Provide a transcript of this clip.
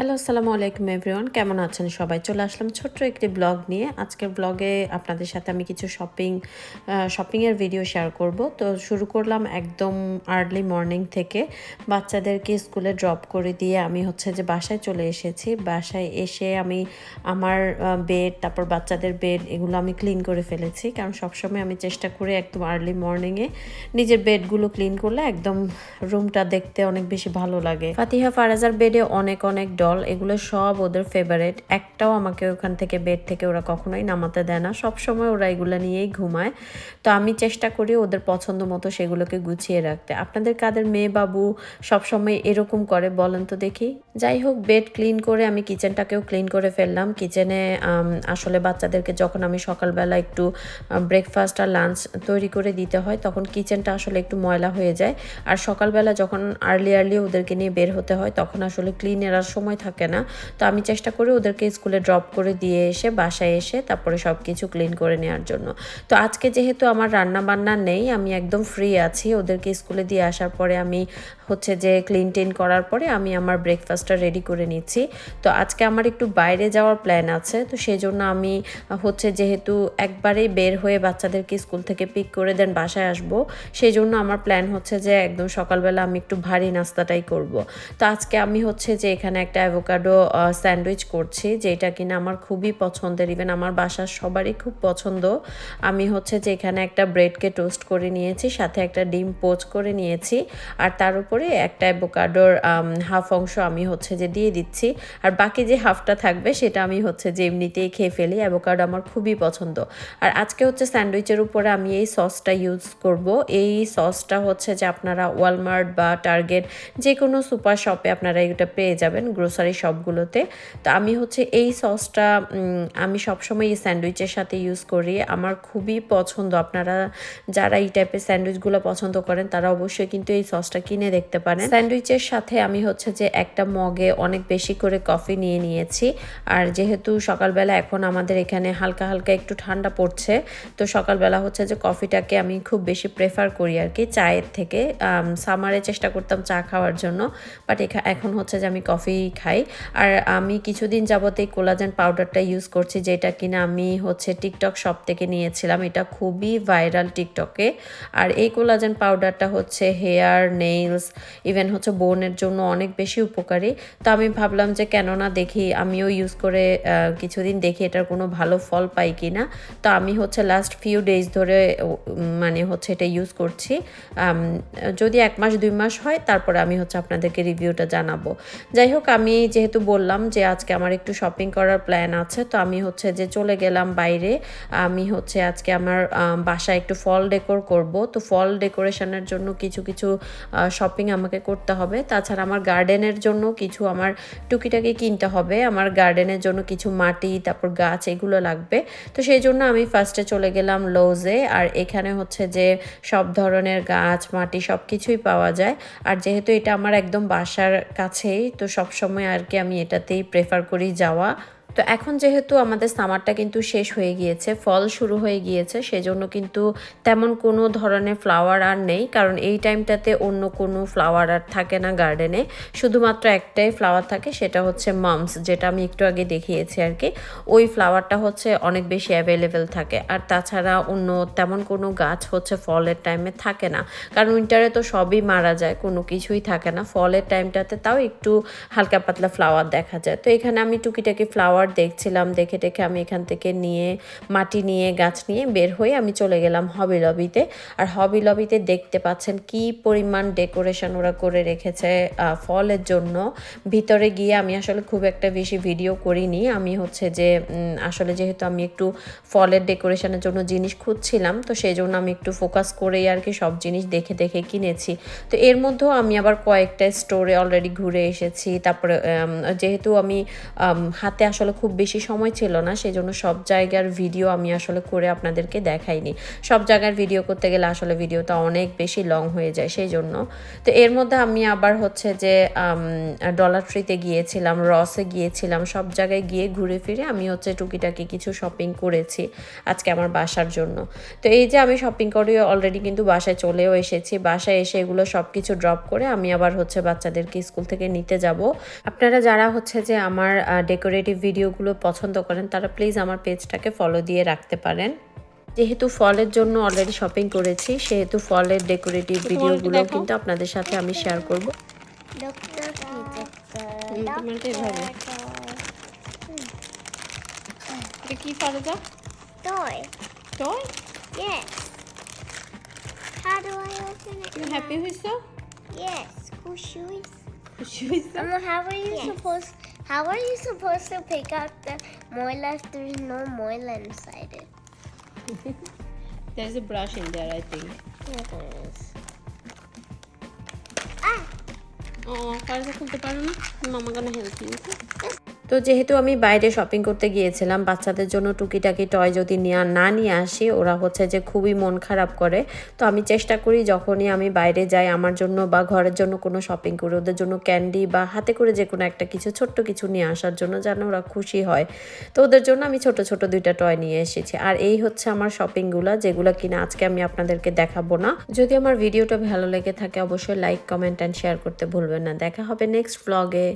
Hello, আসসালামু আলাইকুম everyone. কেমন আছেন সবাই? চলে আসলাম ছোট্ট একটি ব্লগ নিয়ে। আজকের ব্লগে আপনাদের সাথে আমি কিছু শপিং শপিংয়ের ভিডিও শেয়ার করব। তো শুরু করলাম একদম আর্লি মর্নিং থেকে। বাচ্চাদেরকে স্কুলে ড্রপ করে দিয়ে আমি হচ্ছে যে বাসায় চলে এসেছি। বাসায় এসে আমি আমার বেড তারপর বাচ্চাদের বেড এগুলো আমি ক্লিন করে ফেলেছি। কারণ সবসময় আমি চেষ্টা করি একদম আর্লি মর্নিংয়ে নিজের বেডগুলো ক্লিন করলে একদম রুমটা দেখতে অনেক বেশি ভালো লাগে। ফাতিহা ফারাজার বেডে অনেক অনেক ডল এগুলো সব ওদের ফেভারেট একটাও আমাকে ওখান থেকে বেড থেকে ওরা কখনোই নামাতে দেয় না। সব সময় ওরা এগুলো নিয়েই ঘুমায়। তো আমি চেষ্টা করি ওদের পছন্দ মতো সেগুলোকে গুছিয়ে রাখতে। আপনাদের কাদের মেয়ে বাবু সবসময় এরকম করে বলেন তো দেখি। যাই হোক বেড ক্লিন করে আমি কিচেনটাকেও ক্লিন করে ফেললাম। কিচেনে আসলে বাচ্চাদেরকে যখন আমি সকালবেলা একটু ব্রেকফাস্ট আর লাঞ্চ তৈরি করে দিতে হয়, তখন কিচেনটা আসলে একটু ময়লা হয়ে যায়। আর সকালবেলা যখন আর্লি আর্লি ওদেরকে নিয়ে বের হতে হয়, তখন আসলে ক্লিনের আর সময় থাকে না। তো আমি চেষ্টা করি ওদেরকে স্কুলে ড্রপ করে দিয়ে এসে বাসায় এসে তারপরে সব কিছু ক্লিন করে নেওয়ার জন্য। তো আজকে যেহেতু আমার রান্না বান্না নেই, আমি একদম ফ্রি আছি। ওদেরকে স্কুলে দিয়ে আসার পরে আমি হচ্ছে যে ক্লিন টিন করার পরে আমি আমার ব্রেকফাস্টটা রেডি করে নিচ্ছি। তো আজকে আমার একটু বাইরে যাওয়ার প্ল্যান আছে। তো সেই জন্য আমি হচ্ছে যেহেতু একবারেই বের হয়ে বাচ্চাদেরকে স্কুল থেকে পিক করে দেন, বাসায় আসব সেই জন্য আমার প্ল্যান হচ্ছে যে একদম সকালবেলা আমি একটু ভারী নাস্তাটাই করব। তো আজকে আমি হচ্ছে যে এখানে একটা অ্যাভোকাডো স্যান্ডউইচ করছি, যেটা কিনা আমার খুবই পছন্দের। ইভেন আমার বাসার সবারই খুব পছন্দ। আমি হচ্ছে যে এখানে একটা ব্রেডকে টোস্ট করে নিয়েছি, সাথে একটা ডিম পোচ করে নিয়েছি, আর তার উপরে একটা অ্যাভোকাডোর হাফ অংশ আমি হচ্ছে যে দিয়ে দিচ্ছি। আর বাকি যে হাফটা থাকবে, সেটা আমি হচ্ছে যে এমনিতেই খেয়ে ফেলি। অ্যাভোকাডো আমার খুবই পছন্দ। আর আজকে হচ্ছে স্যান্ডউইচের উপরে আমি এই সসটা ইউজ করব। এই সসটা হচ্ছে যে আপনারা ওয়ালমার্ট বা টার্গেট যে কোনো সুপার শপে আপনারা এটা পেয়ে যাবেন গ্রোসারি শপগুলোতে তো আমি হচ্ছে এই সসটা আমি সবসময় এই স্যান্ডউইচের সাথে ইউজ করি। আমার খুবই পছন্দ। আপনারা যারা এই টাইপের স্যান্ডউইচগুলো পছন্দ করেন, তারা অবশ্যই কিন্তু এই সসটা কিনে দেখতে পারেন। স্যান্ডউইচের সাথে আমি হচ্ছে যে একটা মগে অনেক বেশি করে কফি নিয়ে নিয়েছি। আর যেহেতু সকালবেলা এখন আমাদের এখানে হালকা হালকা একটু ঠান্ডা পড়ছে, তো সকালবেলা হচ্ছে যে কফিটাকে আমি খুব বেশি প্রেফার করি আর কি চায়ের থেকে। সামারে চেষ্টা করতাম চা খাওয়ার জন্য বাট এখন হচ্ছে যে আমি কফি খাই। আর আমি কিছুদিন যাবত এই কোলাজেন পাউডারটা ইউজ করছি, যেটা কিনা আমি হচ্ছে টিকটক শপ থেকে নিয়েছিলাম। এটা খুবই ভাইরাল টিকটকে আর এই কোলাজেন পাউডারটা হচ্ছে হেয়ার নেইলস ইভেন হচ্ছে বোনের জন্য অনেক বেশি উপকারী। তো আমি ভাবলাম যে কেননা দেখি, আমিও ইউজ করে কিছুদিন দেখি এটার কোনো ভালো ফল পাই কি না তো আমি হচ্ছে লাস্ট ফিউ ডেজ ধরে মানে হচ্ছে এটা ইউজ করছি। যদি এক মাস, দুই মাস হয়, তারপরে আমি হচ্ছে আপনাদেরকে রিভিউটা জানাব। যাই হোক, আমি যেহেতু বললাম যে আজকে আমার একটু শপিং করার প্ল্যান আছে, তো আমি হচ্ছে যে চলে গেলাম বাইরে। আমি হচ্ছে আজকে আমার বাসায় একটু ফল ডেকোর করব। তো ফল ডেকোরেশনের জন্য কিছু কিছু শপিং আমাকে করতে হবে। তাছাড়া আমার গার্ডেনের জন্য কিছু আমার টুকিটাকি কিনতে হবে। আমার গার্ডেনের জন্য কিছু মাটি, তারপর গাছ এগুলো লাগবে। তো সেই জন্য আমি ফার্স্টে চলে গেলাম লোজে আর এখানে হচ্ছে যে সব ধরনের গাছ, মাটি সব কিছুই পাওয়া যায়। আর যেহেতু এটা আমার একদম বাসার কাছেই, তো সব সময় আর কি আমি এটাতেই প্রেফার করি যাওয়া। তো এখন যেহেতু আমাদের সামারটা কিন্তু শেষ হয়ে গিয়েছে ফল শুরু হয়ে গিয়েছে, সেজন্য কিন্তু তেমন কোনো ধরনের ফ্লাওয়ার আর নেই, কারণ এই টাইমটাতে অন্য কোনো ফ্লাওয়ার আর থাকে না গার্ডেনে শুধুমাত্র একটাই ফ্লাওয়ার থাকে, সেটা হচ্ছে মামস যেটা আমি একটু আগে দেখিয়েছি আর কি। ওই ফ্লাওয়ারটা হচ্ছে অনেক বেশি অ্যাভেলেবেল থাকে, আর তাছাড়া অন্য তেমন কোনো গাছ হচ্ছে ফলের টাইমে থাকে না। কারণ উইন্টারে তো সবই মারা যায়, কোনো কিছুই থাকে না। ফলের টাইমটাতে তাও একটু হালকা পাতলা ফ্লাওয়ার দেখা যায়। তো এখানে আমি টুকিটাকি ফ্লাওয়ার ফ্লাওয়ার দেখছিলাম, দেখে দেখে আমি এখান থেকে নিয়ে, মাটি নিয়ে, গাছ নিয়ে বের হয়ে আমি চলে গেলাম হবি লবিতে। আর হবি লবিতে দেখতে পাচ্ছেন কি পরিমাণ ডেকোরেশন ওরা করে রেখেছে ফলের জন্য। ভিতরে গিয়ে আমি আসলে খুব একটা বেশি ভিডিও করিনি। আমি হচ্ছে যে আসলে যেহেতু আমি একটু ফলের ডেকোরেশনের জন্য জিনিস খুঁজছিলাম, তো সেই জন্য আমি একটু ফোকাস করেই আর কি সব জিনিস দেখে দেখে কিনেছি। তো এর মধ্যেও আমি আবার কয়েকটা স্টোরে অলরেডি ঘুরে এসেছি। তারপরে যেহেতু আমি, হাতে আসলে আসলে খুব বেশি সময় ছিল না সেই জন্য সব জায়গার ভিডিও আমি আসলে করে আপনাদেরকে দেখাইনি। সব জায়গার ভিডিও করতে গেলে আসলে ভিডিওটা অনেক বেশি লং হয়ে যায় সেই জন্য তো এর মধ্যে আমি আবার হচ্ছে যে ডলার ট্রিতে গিয়েছিলাম রসে গিয়েছিলাম, সব জায়গায় গিয়ে ঘুরে ফিরে আমি হচ্ছে টুকিটাকি কিছু শপিং করেছি আজকে আমার বাসার জন্য। তো এই যে আমি শপিং করে অলরেডি কিন্তু বাসায় চলেও এসেছি, বাসায় এসে এগুলো সব কিছু ড্রপ করে আমি আবার হচ্ছে বাচ্চাদেরকে স্কুল থেকে নিতে যাব। আপনারা যারা হচ্ছে যে আমার ডেকোরেটিভ ভিডিওগুলো পছন্দ করেন তারা প্লিজ আমার পেজটাকে ফলো দিয়ে রাখতে পারেন যেহেতু ফলের জন্য অলরেডি শপিং করেছি সেহেতু ফলের ডেকোরেটিভ ভিডিওগুলো কিন্তু আপনাদের সাথে আমি শেয়ার করব কি Toy. Yes. How do I open it? তুমি হ্যাপি হইছো Yes. Who shoes? হইছো Mama, how are you supposed? How are you supposed to pick out the moila if there's no moila inside it? there's a brush in there, I think. Yeah. Ah! Oh, Farza, come to Parma. Mama gonna help you. তো যেহেতু আমি বাইরে shopping করতে গিয়েছিলাম, বাচ্চাদের জন্য টুকিটাকি toy যদি নিয়ে না নিয়ে আসি, ওরা হচ্ছে যে খুবই মন খারাপ করে। তো আমি চেষ্টা করি যখনই আমি বাইরে যাই আমার জন্য বা ঘরের জন্য কোনো শপিং করি, ওদের জন্য ক্যান্ডি বা হাতে করে যে কোনো একটা কিছু, ছোট্ট কিছু নিয়ে আসার জন্য যেন ওরা খুশি হয়। তো ওদের জন্য আমি ছোট ছোট দুইটা টয় নিয়ে এসেছি। আর এই হচ্ছে আমার শপিংগুলো যেগুলো কিনা আজকে আমি আপনাদেরকে দেখাবো না। যদি আমার ভিডিওটা ভালো লেগে থাকে, অবশ্যই লাইক কমেন্ট অ্যান্ড শেয়ার করতে ভুলবেন না। দেখা হবে নেক্সট ব্লগে